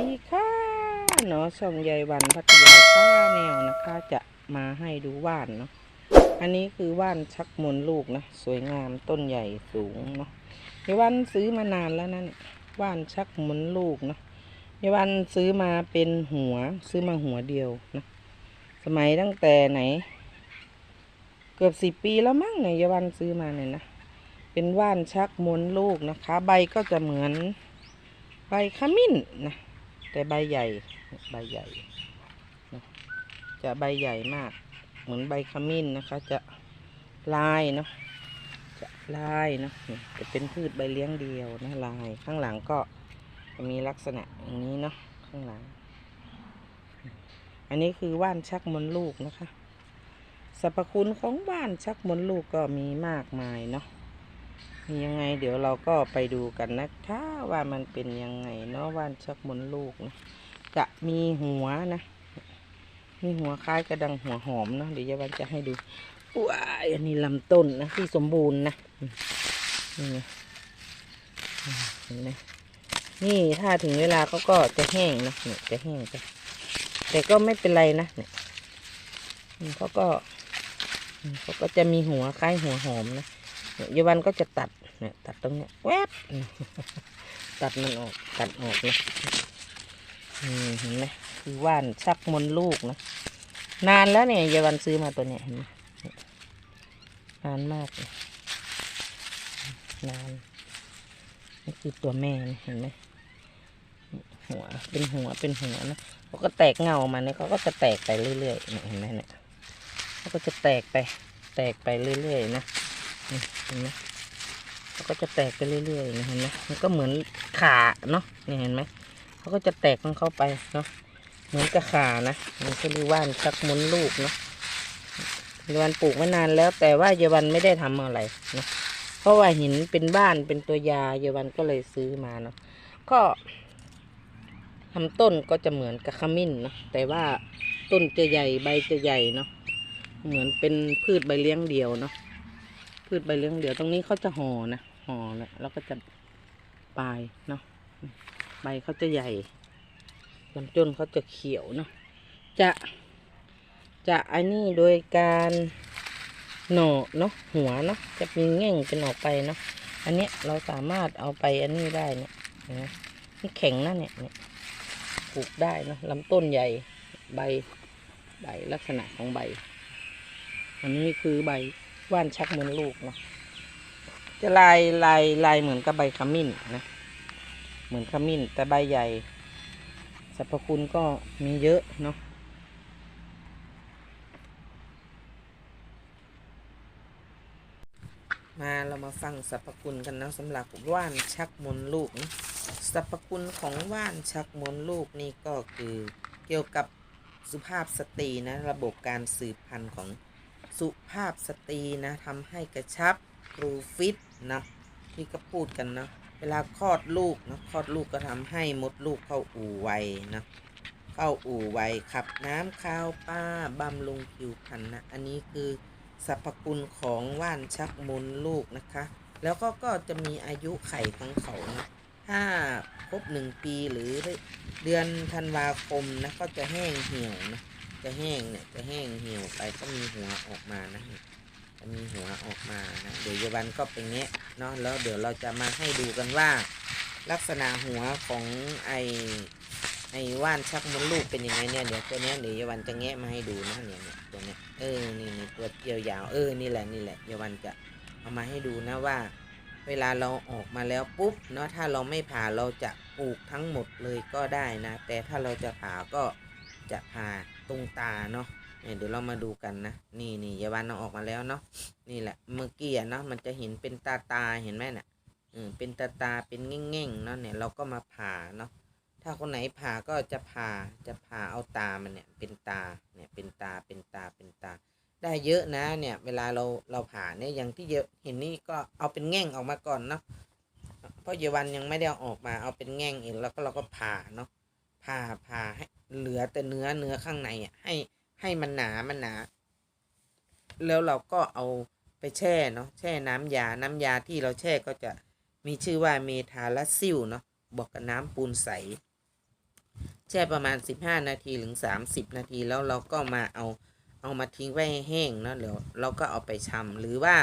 ดีค่ะเนาะช่องยายวันพัทยาชาแนวนะคะจะมาให้ดูว่านเนาะอันนี้คือว่านชักมนลูกนะสวยงามต้นใหญ่สูงเนาะยายวันซื้อมานานแล้วนั่นว่านชักมนลูกเนาะยายวันซื้อมาเป็นหัวซื้อมาหัวเดียวนะสมัยตั้งแต่ไหน เกือบสิบปีแล้วมั้งเนี่ยยายวันซื้อมาเนี่ยนะเป็นว่านชักมนลูกนะคะ ใบก็จะเหมือนใบขมิ้นนะ แต่ใบใหญ่ ใบใหญ่ จะใบใหญ่มาก เหมือนใบขมิ้นนะคะ จะลายเนาะ จะลายเนาะ จะเป็นพืชใบเลี้ยงเดียวนะลาย ข้างหลังก็จะมีลักษณะอย่างนี้เนาะ ข้างหลัง อันนี้คือว่านชักมนลูกนะคะ สรรพคุณของว่านชักมนลูกก็มีมากมายเนาะ ยังไง เดี๋ยวเราก็ไปดูกันนะคะว่ามันเป็นยังไงเนาะว่านชักมนลูกนะจะมีหัวนะมีหัวคล้ายกระดังหัวหอมเนาะเดี๋ยวยาวันจะให้ดูว้ายอันนี้ลำต้นนะที่สมบูรณ์นะนี่ไงเห็นไหมนี่ถ้าถึงเวลาเขาก็จะแห้งนะเนี่ยจะแห้งไปแต่ก็ไม่เป็นไรนะเนี่ยเขาก็เขาก็จะมีหัวคล้ายหัวหอมนะเยาวันก็จะตัด เนี่ยตัดตรงเนี้ยแวบตัดมันออกตัดออกนะเห็นไหมคือว่านชักมนลูกนะนานแล้วเนี่ยยายวันซื้อมาตัวเนี้ยเห็นไหมนานมากเลยนานนี่คือตัวแม่เห็นไหมหัวเป็นหัวเป็นหัวนะเขาก็แตกเงามาเนี่ยเขาก็จะแตกไปเรื่อยๆเห็นไหมเนี่ยเขาก็จะแตกไป แตกไปเรื่อยๆนะเห็นไหม เขาก็จะแตกไปเรื่อยๆนะเห็นไหมมันก็เหมือนขาเนาะนี่เห็นไหมเขาก็จะแตกของเข้าไปเนาะเหมือนกับขานะมันก็เรียกว่านชักมุนลูกเนาะเยาวันปลูกมานานแล้ว แต่ว่าเยาวันไม่ได้ทำอะไรเนาะเพราะว่าห็นเป็นบ้านเป็นตัวยาเยาวันก็เลยซื้อมาเนาะก็ทำต้นก็จะเหมือนกับขมิ้นเนาะแต่ว่าต้นจะใหญ่ใบจะใหญ่เนาะเหมือนเป็นพืชใบเลี้ยงเดียวเนาะพืชใบเลี้ยงเดียวตรงนี้เขาจะห่อนะ ห่อนะแล้วก็จะปลายเนาะใบเขาจะใหญ่ลำต้นเขาจะเขียวเนาะจะจะอันนี้โดยการหน่อเนาะหัวเนาะจะมีแง่งเป็นออกไปเนาะอันเนี้ยเราสามารถเอาไปอันนี้ได้เนี่ยนไหมนี่แข็งนะเนี่ยเนี่ยปลูกได้เนาะลำต้นใหญ่ใบใบลักษณะของใบ อันนี้คือใบว่านชักมนลูกเนาะ จะลายลายลายเหมือนกับใบขมิ้นนะ เหมือนขมิ้น แต่ใบใหญ่สรรพคุณก็มีเยอะเนาะมาเรามาฟังสรรพคุณกันนะสำหรับว่านชักมนลูกนะสรรพคุณของว่านชักมนลูกนี่ก็คือเกี่ยวกับสุภาพสตรีนะ ระบบการสืบพันธุ์ของสุภาพสตรีนะทำให้กระชับกรูฟิต นะที่ก็พูดกันนะเวลาคลอดลูกนะคลอดลูกก็ทำให้มดลูกเข้าอู่ไวนะเข้าอู่ไวขับน้ำข้าวป้าบำรุงผิวพรรณนะอันนี้คือสรรพคุณของว่านชักมนลูกนะคะ แล้วก็ก็จะมีอายุไข่ของเขานะถ้าครบหนึ่งปีหรือเดือนธันวาคมนะก็จะแห้งเหี่ยวนะจะแห้งเนี่ยจะแห้งเหี่ยวไปก็มีหัวออกมานะจะ มีหัวออกมานะเดี๋ยวยาวันก็ไปแงะเนาะแล้วเดี๋ยวเราจะมาให้ดูกันว่า ลักษณะหัวของไอไอว่านชักมดลูกเป็นยังไงเนี่ยเดี๋ยวตัวเนี้ยเดี๋ยวยาวันจะแงะมาให้ดูนะเนี่ยเนี่ยตัวเนี้ยเออนี่นี่ตัวยาวๆเออนี่แหละนี่แหละยายวันจะเอามาให้ดูนะว่า เวลาเราออกมาแล้วปุ๊บเนาะถ้าเราไม่ผ่าเราจะปลูกทั้งหมดเลยก็ได้นะ แต่ถ้าเราจะผ่าก็จะผ่าตรงตาเนาะ เเดี๋ยวเรามาดูกันนะ นี่นี่ยาวันเอาออกมาแล้วเนาะ นี่แหละ เมื่อกี้อะเนาะ มันจะเห็นเป็นตาตาเห็นไหมเนี่ยอืมเป็นตาตา เป็นแง่งๆเนาะเนี่ย เราก็มาผ่าเนาะ ถ้าคนไหนผ่าก็จะผ่า จะผ่าเอาตามันเนี่ย เป็นตา เนี่ย เป็นตา เป็นตา เป็นตา ได้เยอะนะ เนี่ย เวลาเรา เราผ่าเนี่ยอย่างที่เยอะ เห็นนี่ก็เอาเป็นแง่งออกมาก่อนเนาะ เพราะเยาวันยังไม่ได้ออกมา เอาเป็นแง่งเองแล้วก็เราก็ผ่าเนาะ ผ่าผ่าให้เหลือแต่เนื้อเนื้อข้างในอะให้ ให้มันหนามันหนา แล้วเราก็เอาไปแช่เนาะแช่น้ำยา น้ำยาที่เราแช่ก็จะมีชื่อว่าเมทาลาซิลเนาะบอกกับน้ำปูนใส แช่ประมาณ 15 นาทีถึง 30 นาทีแล้วเราก็มาเอาเอามาทิ้งไว้ให้แห้งเนาะเดี๋ยวเราก็เอาไปชำหรือว่า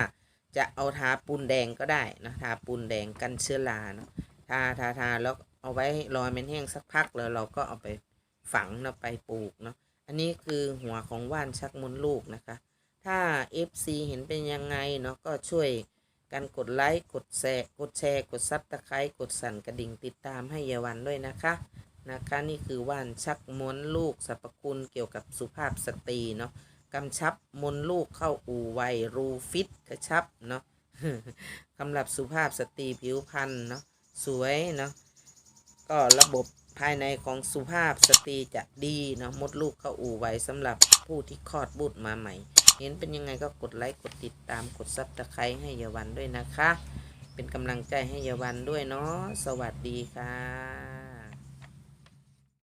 จะเอาทาปูนแดงก็ได้นะทาปูนแดงกันเชื้อราเนาะทาทาทาแล้วเอาไว้รอให้มันแห้งสักพักแล้วเราก็เอาไปฝังเนาะไปปลูกเนาะ อันนี้คือหัวของว่านชักมดลูกนะคะ ถ้า FC เห็นเป็นยังไงเนาะก็ช่วยกันกดไลค์กดแชร์กดแชร์กดซับตะไคร้กดสั่นกระดิ่งติดตามให้เยาวันด้วยนะคะนะคะนี่คือว่านชักม้วนลูกสรรพคุณเกี่ยวกับสุภาพสตรีเนาะกำชับมนลูกเข้าอู่ไวรูฟิตกระชับเนาะสำหรับสุภาพสตรีผิวพรรณเนาะสวยเนาะก็ระบบ ภายในของสุภาพสตรีจะดีเนาะมดลูกเข้าอู่ไวสำหรับผู้ที่คลอดบุตรมาใหม่ เห็นเป็นยังไงก็กดไลค์กดติดตามกดซับตะไคร้ให้เยาวันด้วยนะคะ เป็นกำลังใจให้เยาวันด้วยเนาะสวัสดีค่ะ